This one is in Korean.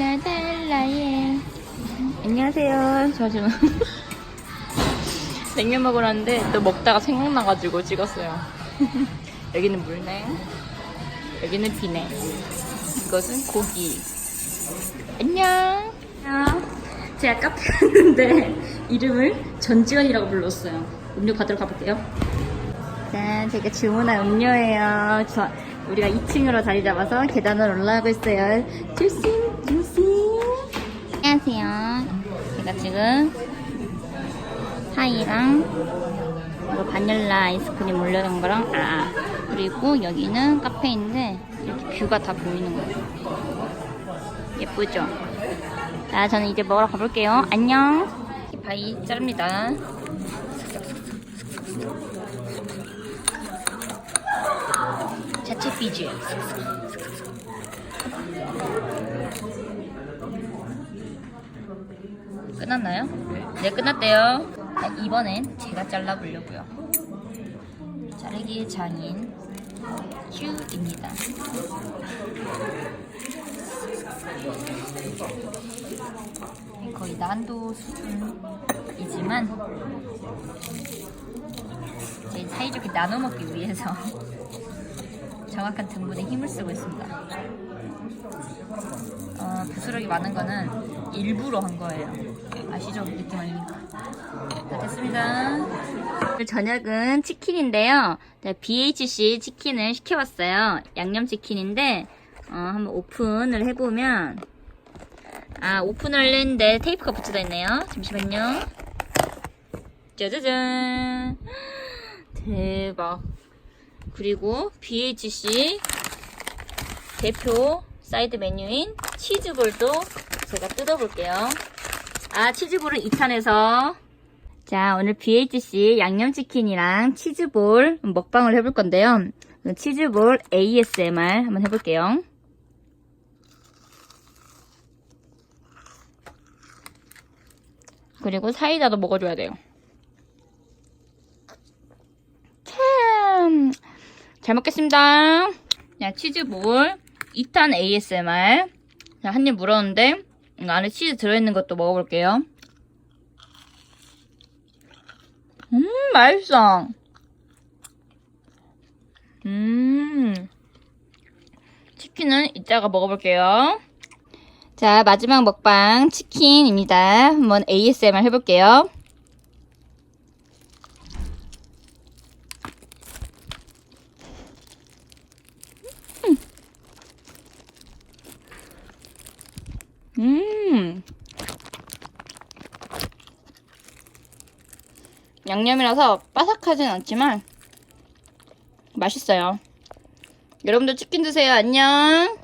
달라 달라예. 안녕하세요. 저 지금 냉면 먹으러 왔는데 또 먹다가 생각나가지고 찍었어요. 여기는 물냉 여기는 비냉. 이것은 고기. 안녕. 제가 카페 왔는데 이름을 전지현이라고 불렀어요. 음료 받으러 가볼게요. 짠 제가 주문한 음료예요. 저, 우리가 2층으로 자리 잡아서 계단을 올라가고 있어요. 조심 제가 지금 파이랑 이거 바닐라 아이스크림 올려놓은 거랑 아 그리고 여기는 카페인데 이렇게 뷰가 다 보이는 거예요. 예쁘죠? 자 저는 이제 먹으러 가볼게요. 안녕. 바이 자릅니다. 자체 BGM 끝났나요? 네 끝났대요. 자, 이번엔 제가 잘라보려고요. 자르기 장인 큐입니다. 거의 난도 수준이지만 제 사이좋게 나눠 먹기 위해서 정확한 등분에 힘을 쓰고 있습니다. 어, 부스러기 많은 거는 일부러 한 거예요. 아시죠? 느낌 알니까. 다 됐습니다. 저녁은 치킨인데요. 네, BHC 치킨을 시켜봤어요. 양념치킨인데, 어, 한번 오픈을 해보면, 아, 오픈을 했는데 테이프가 붙여져 있네요. 잠시만요. 짜자잔. 대박. 그리고 BHC 대표 사이드 메뉴인 치즈볼도 제가 뜯어볼게요. 아, 치즈볼은 2탄에서. 자, 오늘 BHC 양념치킨이랑 치즈볼 먹방을 해볼 건데요. 그 치즈볼 ASMR 한번 해볼게요. 그리고 사이다도 먹어줘야 돼요. 잘 먹겠습니다. 자, 치즈볼 2탄 ASMR. 자, 한 입 물었는데, 안에 치즈 들어있는 것도 먹어볼게요. 음, 맛있어. 음. 치킨은 이따가 먹어볼게요. 자, 마지막 먹방 치킨입니다. 한번 ASMR 해볼게요. 음. 양념이라서 바삭하진 않지만 맛있어요. 여러분도 치킨 드세요. 안녕.